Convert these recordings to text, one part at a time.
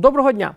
Доброго дня!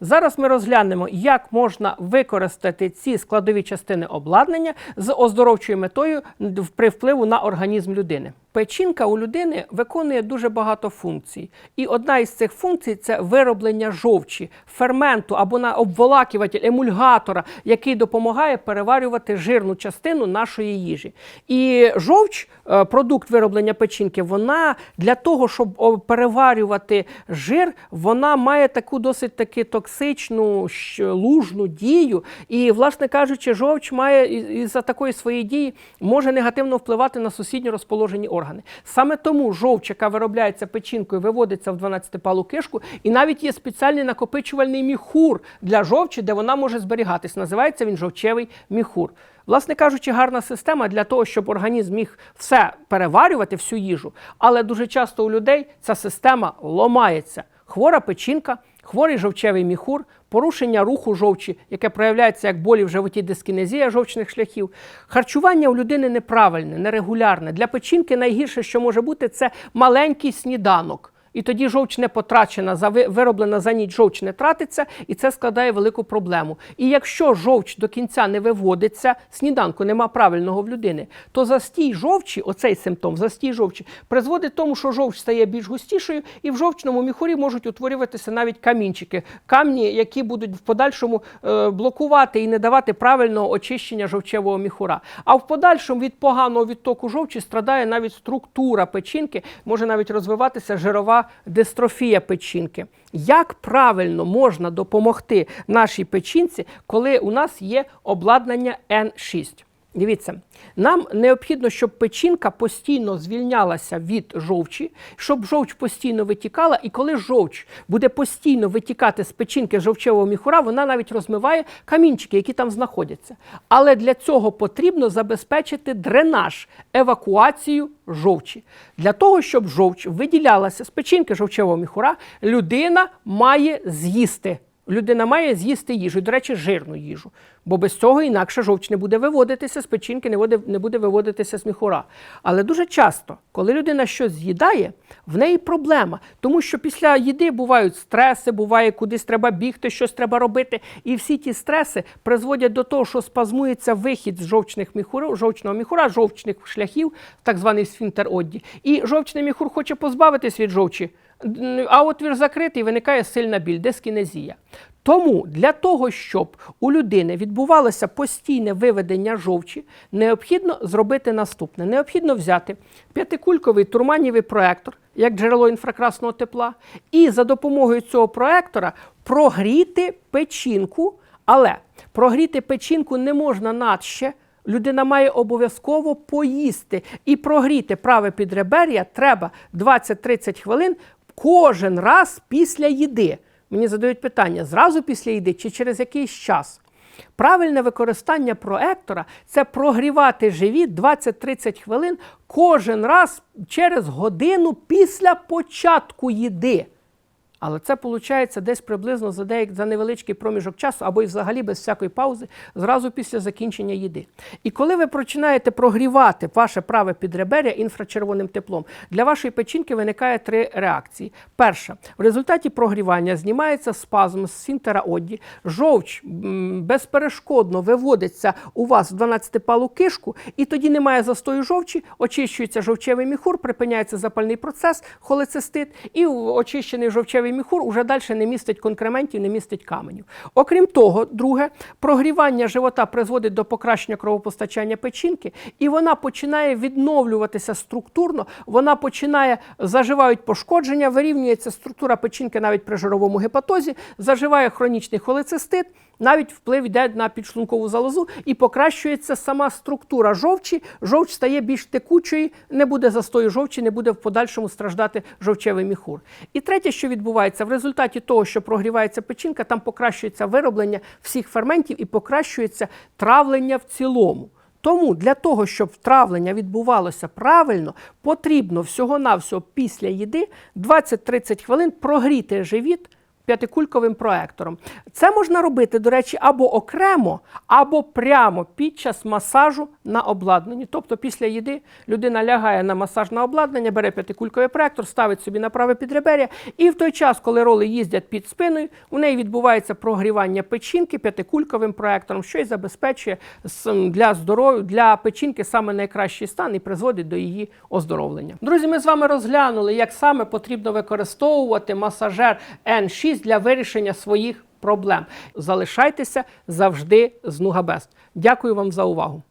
Зараз ми розглянемо, як можна використати ці складові частини обладнання з оздоровчою метою при впливу на організм людини. Печінка у людини виконує дуже багато функцій, і одна із цих функцій це вироблення жовчі, ферменту або на обволакуватель, емульгатора, який допомагає переварювати жирну частину нашої їжі. І жовч, е, продукт вироблення печінки, вона для того, щоб переварювати жир, вона має таку досить таки токсичну лужну дію. І, власне кажучи, жовч має із-за такої своєї дії може негативно впливати на сусідньо розположені органи. Саме тому жовч, яка виробляється печінкою, виводиться в 12-палу кишку, і навіть є спеціальний накопичувальний міхур для жовчі, де вона може зберігатись. Називається він жовчевий міхур. Власне кажучи, гарна система для того, щоб організм міг все переварювати, всю їжу. Але дуже часто у людей ця система ломається. Хвора печінка, хворий жовчевий міхур, порушення руху жовчі, яке проявляється як болі в животі дискінезія жовчних шляхів. Харчування у людини неправильне, нерегулярне. Для печінки найгірше, що може бути, це маленький сніданок. І тоді жовч не потрачена, за вироблена за ніч жовч не тратиться, і це складає велику проблему. І якщо жовч до кінця не виводиться, сніданку нема правильного в людини, то застій жовчі, оцей симптом, застій жовчі, призводить тому, що жовч стає більш густішою, і в жовчному міхурі можуть утворюватися навіть камінчики, камні, які будуть в подальшому е, блокувати і не давати правильного очищення жовчевого міхура. А в подальшому від поганого відтоку жовчі страдає навіть структура печінки, може навіть розвиватися жирова дистрофія печінки. Як правильно можна допомогти нашій печінці, коли у нас є обладнання N6? Дивіться, нам необхідно, щоб печінка постійно звільнялася від жовчі, щоб жовч постійно витікала, і коли жовч буде постійно витікати з печінки жовчевого міхура, вона навіть розмиває камінчики, які там знаходяться. Але для цього потрібно забезпечити дренаж, евакуацію жовчі. Для того, щоб жовч виділялася з печінки жовчевого міхура, людина має з'їсти. Людина має з'їсти їжу, до речі, жирну їжу. Бо без цього інакше жовч не буде виводитися з печінки, не буде, виводитися з міхура. Але дуже часто, коли людина щось з'їдає, в неї проблема. Тому що після їди бувають стреси, буває кудись треба бігти, щось треба робити. І всі ті стреси призводять до того, що спазмується вихід з жовчних міхур, жовчного міхура, жовчних шляхів, так званий сфінктер Одді. І жовчний міхур хоче позбавитись від жовчі. А отвір закритий, виникає сильна біль, дискінезія. Тому для того, щоб у людини відбувалося постійне виведення жовчі, необхідно зробити наступне: необхідно взяти п'ятикульковий турманівий проектор, як джерело інфракрасного тепла, і за допомогою цього проектора прогріти печінку. Але прогріти печінку не можна надще. Людина має обов'язково поїсти і прогріти праве підребер'я треба 20-30 хвилин кожен раз після їди. Мені задають питання: зразу після їди чи через якийсь час. Правильне використання проектора це прогрівати живіт 20-30 хвилин кожен раз через годину після початку їди. Але це виходить десь приблизно за деяк, за невеличкий проміжок часу, або й взагалі без всякої паузи, зразу після закінчення їди. І коли ви починаєте прогрівати ваше праве підребер'я інфрачервоним теплом, для вашої печінки виникає три реакції. Перша, в результаті прогрівання знімається спазм з сфінктера Одді, жовч безперешкодно виводиться у вас в 12-палу кишку, і тоді немає застою жовчі, очищується жовчевий міхур, припиняється запальний процес, холецистит, і очищений жовчевий міхур уже далі не містить конкрементів, не містить каменів. Окрім того, друге, прогрівання живота призводить до покращення кровопостачання печінки, і вона починає відновлюватися структурно, вона починає заживають пошкодження, вирівнюється структура печінки навіть при жировому гепатозі, заживає хронічний холецистит. Навіть вплив йде на підшлункову залозу і покращується сама структура жовчі. Жовч стає більш текучою, не буде застою жовчі, не буде в подальшому страждати жовчевий міхур. І третє, що відбувається, в результаті того, що прогрівається печінка, там покращується вироблення всіх ферментів і покращується травлення в цілому. Тому для того, щоб травлення відбувалося правильно, потрібно всього-навсього після їди 20-30 хвилин прогріти живіт п'ятикульковим проектором. Це можна робити, до речі, або окремо, або прямо під час масажу на обладнанні. Тобто після їди людина лягає на масаж на обладнання, бере п'ятикульковий проектор, ставить собі на праве підребер'я, і в той час, коли роли їздять під спиною, у неї відбувається прогрівання печінки п'ятикульковим проектором, що й забезпечує для здоров'я, для печінки саме найкращий стан і призводить до її оздоровлення. Друзі, ми з вами розглянули, як саме потрібно використовувати масажер N6 для вирішення своїх проблем. Залишайтеся завжди з Нугабест. Дякую вам за увагу.